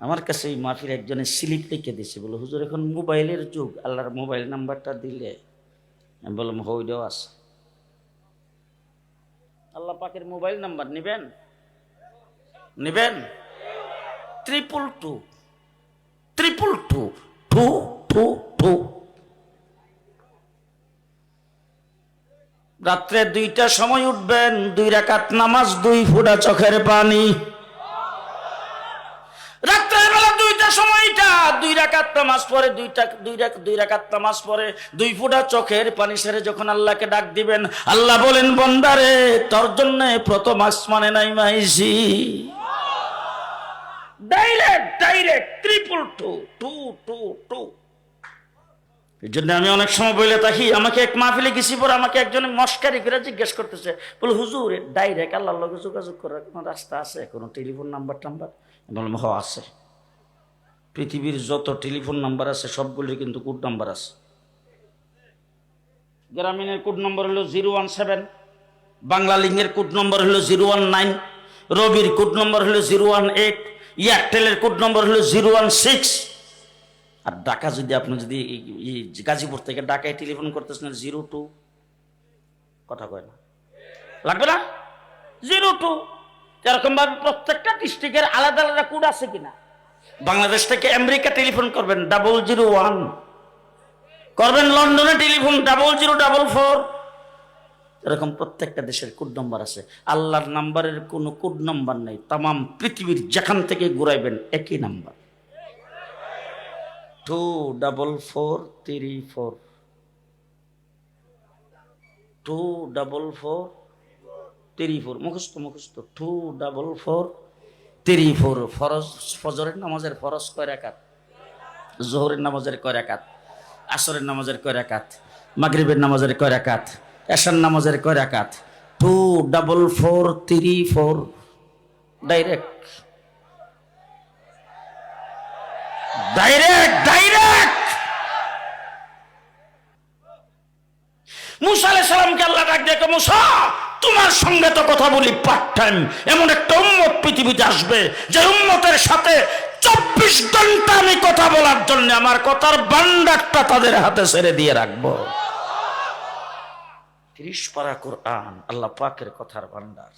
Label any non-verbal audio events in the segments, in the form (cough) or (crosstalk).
আমার কাছে এই মাহফিল একজনের স্লিপ লিখে দিছে বলে, হুজুর, এখন মোবাইলের যুগ। আল্লাহর মোবাইল নাম্বারটা দিলে। আমি বললাম হইলেও আছে। আল্লাহ পাকের মোবাইল নাম্বার নেবেন? নেবেন? Triple two. Triple two. Two two two. রাত্রে দুইটা সময় উঠবেন, দুই রাকাত নামাজ, দুই ফুটা চোখের পানি রাত্রের বেলা দুইটা সময়টা দুই রাকাত নামাজ পরে দুইটা দুই দুই রাকাত নামাজ পরে দুই ফুটা চোখের পানি সেরে যখন আল্লাহকে ডাক দিবেন, আল্লাহ বলেন, বন্দারে, তোর জন্য প্রথম আসমানে নাই মাইছি direct direct triple two two two two এই জন্য আমি অনেক সময় বলে থাকি, আমাকে এক মাহফিলে গেছি পর আমাকে একজন মস্কারি করে জিজ্ঞেস করতেছে। বলে, হুজুর, ডাইরেক্ট আল্লাহর লগে যোগাযোগ করার কোনো রাস্তা আছে? কোনো টেলিফোন নাম্বার টাম্বার? বললাম, হ, আছে। পৃথিবীর যত টেলিফোন নাম্বার আছে, সবগুলির কিন্তু কোড নাম্বার আছে। গ্রামীণের কোড নম্বর হলো জিরো ওয়ান সেভেন, বাংলা লিঙ্গের কোড নম্বর হলো জিরো ওয়ান নাইন, রবির কোড নম্বর হলো জিরো ওয়ান এইট, এয়ারটেলের কোড নম্বর হলো জিরো ওয়ান সিক্স। আর ডাকা যদি আপনি যদি গাজীপুর থেকে ডাকায় টেলিফোন করতেছেন, জিরো টু, কথা কয় না। লাগবে না? Zero two. এরকম ভাবে প্রত্যেকটা ডিস্ট্রিক্টের আলাদা আলাদা কোড আছে কিনা? বাংলাদেশ থেকে আমেরিকা টেলিফোন করবেন ডাবল জিরো ওয়ান করবেন লন্ডনে telephone double zero double four এরকম প্রত্যেকটা দেশের কোড নম্বর আছে। আল্লাহর নাম্বারের কোনো কোড নম্বর নেই। তাম পৃথিবীর যেখান থেকে ঘুরাইবেন, একই number two double four three four two double four three four মুখস্থ মুখস্থ। Two double four three four ফরজ, ফজরের নামাজের ফরজ কয় রাকাত? জোহরের নামাজের কয় রাকাত? আসরের নামাজের কয় রাকাত? মাগরিবের নামাজের কয় রাকাত? এশার নামাজের কয় রাকাত? Two double four, three four, direct. Direct direct! মুসা আলাইহিস সালামকে আল্লাহ ডাক দেখে মুসা! তোমার সঙ্গে তো কথা বলি পার্ট টাইম এমন একটা উম্মত পৃথিবীতে আসবে, যে উম্মতের সাথে চব্বিশ ঘণ্টা আমি কথা বলার জন্য আমার কথার বান্ডারটা তাদের হাতে ছেড়ে দিয়ে রাখব। আল্লাহ পাকের কথার ভান্ডার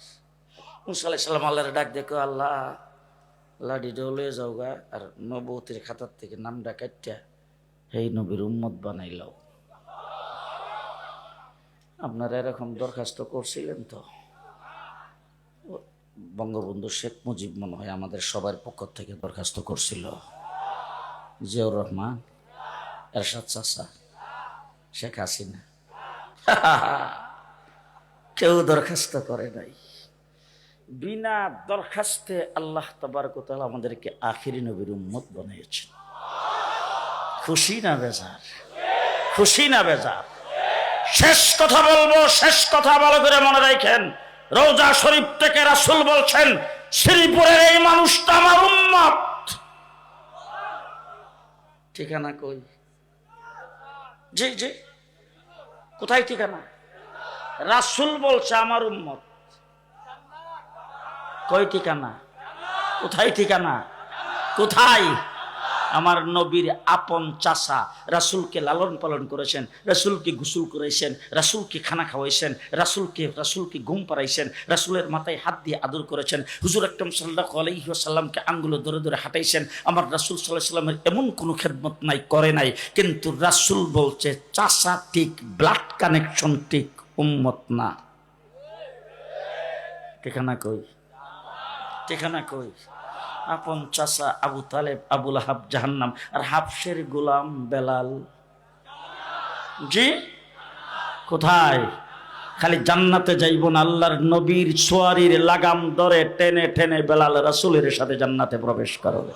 মুসা সালাম আল্লাহর ডাক দেখো আল্লাহ লাডি ডলে যাওগা আর নবতের খাতার থেকে নামটা কাটিয়া এই নবীর উম্মত বানাইলাও। আপনারা এরকম দরখাস্ত করছিলেন তো? বঙ্গবন্ধু শেখ মুজিব মনে হয় আমাদের সবার পক্ষ থেকে দরখাস্ত করছিল। জিয়াউর রহমান, এরশাদ চাষা শেখ হাসিনা। (laughs) কেউ দরখাস্ত করে নাই। বিনা দরখাস্তে আল্লাহ তবরকতাল আমাদেরকে আখিরি নবীর উম্মত বানিয়েছেন। খুশি না বেজার? খুশি না বেজার? শেষ কথা বলব, শেষ কথা ভালো করে মনে রাখেন। রোজা শরীফ থেকে রাসুল বলছেন, শ্রীপুরের এই মানুষটা আমার উন্মত ঠিকানা কই? জি জি। কোথায় ঠিকানা? রাসুল বলছে আমার উন্মত কই ঠিকানা? কোথায় ঠিকানা? কোথায়? আমার নবীর আপন চাষা রাসুলকে লালন পালন করেছেন, রাসুলকে গোসল করেছেন রাসুলকে খানা খাওয়াইছেন, রাসুলকে রাসুলকে ঘুম পাড়াইছেন, রাসুলের মাথায় হাত দিয়ে আদর করেছেন, হুজুর আকরম সাল্লাহ আলহিহাসাল্লামকে আঙ্গুলো ধরে ধরে হাঁটাইছেন, আমার রাসুল সাল্লাহ সাল্লামের এমন কোনো খেদমত নাই, করে নাই, কিন্তু রাসুল বলছে চাষা ঠিক ব্লাড কানেকশন ঠিক উম্মত না। ঠিকানা কই? ঠিকানা কই? আপন চাচা আবু তালেব আবুল হাব জাহান্নাম, আর হাফসের গোলাম বেলাল। জি? কোথায়? খালি জান্নাতে যাইব না, আল্লাহর নবীর সোয়ারির লাগাম ধরে টেনে টেনে বেলাল রাসুলের সাথে জান্নাতে প্রবেশ করবে।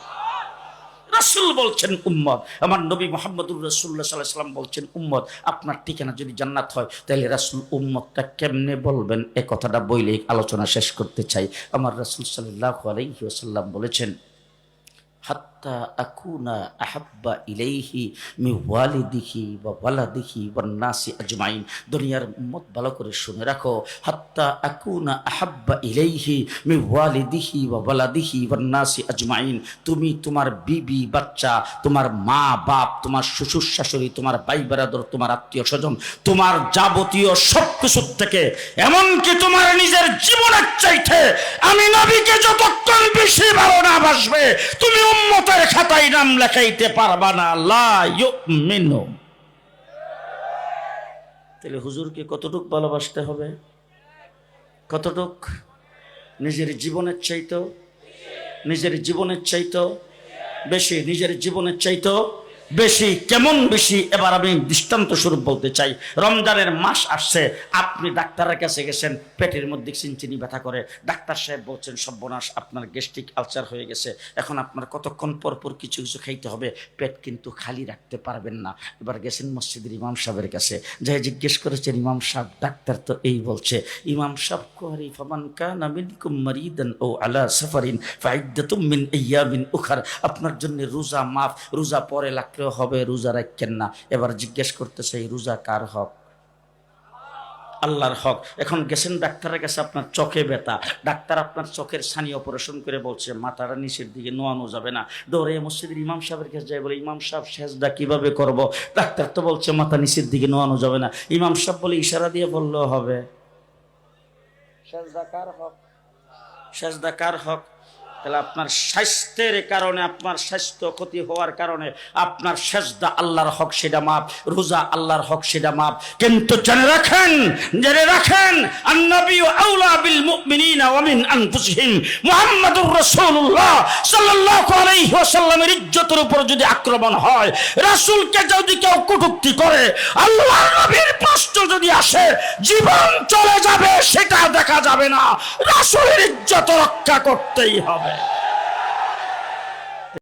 রাসুল বলছেন, উম্মত। আমার নবী মোহাম্মদুর রসুল্লা সাল্লাহ সাল্লাম বলছেন উম্মদ আপনার ঠিকানা যদি জান্নাত হয়, তাহলে রাসুল উম্মতটা কেমনে বলবেন? এ কথাটা বইলে আলোচনা শেষ করতে চাই। আমার রাসুল সাল্লাহ আলাইসাল্লাম বলেছেন, হাত তুমি তোমার বিবি, বাচ্চা, তোমার মা, বাপ, তোমার শ্বশুর শাশুড়ি, তোমার ভাই বেরাদর, তোমার আত্মীয় স্বজন, তোমার যাবতীয় সব কিছুর থেকে, এমনকি তোমার নিজের জীবনের চাইতে আমি নবীকে যতক্ষণ বেশি ভালো না বাসবে, তুমি উম্মতের নাম লেখাইতে পারবা না তাহলে হুজুরকে কতটুক ভালোবাসতে হবে? কতটুক? নিজের জীবনের চাইতো নিজের জীবনের চাইতো বেশি নিজের জীবনের চাইতো বেশি, কেমন বেশি, এবার আমি দৃষ্টান্ত স্বরূপ বলতে চাই। রমজানের মাস আসছে, আপনি ডাক্তারের কাছে গেছেন, পেটের মধ্যে চিনচিনি ব্যথা করে। ডাক্তার সাহেব বলছেন, সর্বনাশ, আপনার গ্যাস্ট্রিক আলসার হয়ে গেছে। এখন আপনার কতক্ষণ পর পর কিছু কিছু খাইতে হবে, পেট কিন্তু খালি রাখতে পারবেন না। এবার গেছেন মসজিদের ইমাম সাহেবের কাছে। যাই জিজ্ঞেস করেছেন, ইমাম সাহেব, ডাক্তার তো এই বলছে, ইমাম সাহেব আপনার জন্য রোজা মাফ, রোজা পরে লাগলেও হবে রোজা রাখেন না। এবার জিজ্ঞেস করতেছে রোজা কার হক? আল্লাহর হক। এখন গেছেন, ডাক্তারের কাছে আপনার চোখে ব্যথা। ডাক্তার আপনার চোখের ছানি অপারেশন করে বলছে, মাথাটা নিচের দিকে নোয়ানো যাবে না। দৌড়ে মসজিদের ইমাম সাহেবের কাছে যায়, বলে, ইমাম সাহেব, সেজদা কীভাবে করব? ডাক্তার তো বলছে, মাথা নিচের দিকে নোয়ানো যাবে না। ইমাম সাহেব বলে, ইশারা দিয়ে বললেও হবে। সেজদা কার হক? সেজদা কার হক? তাহলে আপনার স্বাস্থ্যের কারণে, আপনার স্বাস্থ্য ক্ষতি হওয়ার কারণে আপনার সেজদা আল্লাহর হক, সেটা মাপ রোজা আল্লাহর হক, সেটা মাপ কিন্তু জেনে রাখেন জেনে রাখেন, আন্নবী আউলা বিল ওয়া মিন আনফুসিহিম। মুহাম্মাদুর রাসূলুল্লাহ সাল্লাল্লাহু আলাইহি ওয়াসাল্লামের ইজ্জতের উপর যদি আক্রমণ হয়, রাসূলকে যদি কেউ কটূক্তি করে, আল্লাহর নবীর প্রশ্ন যদি আসে, জীবন চলে যাবে, সেটা দেখা যাবে না। রাসূলের ইজ্জত রক্ষা করতেই হবে।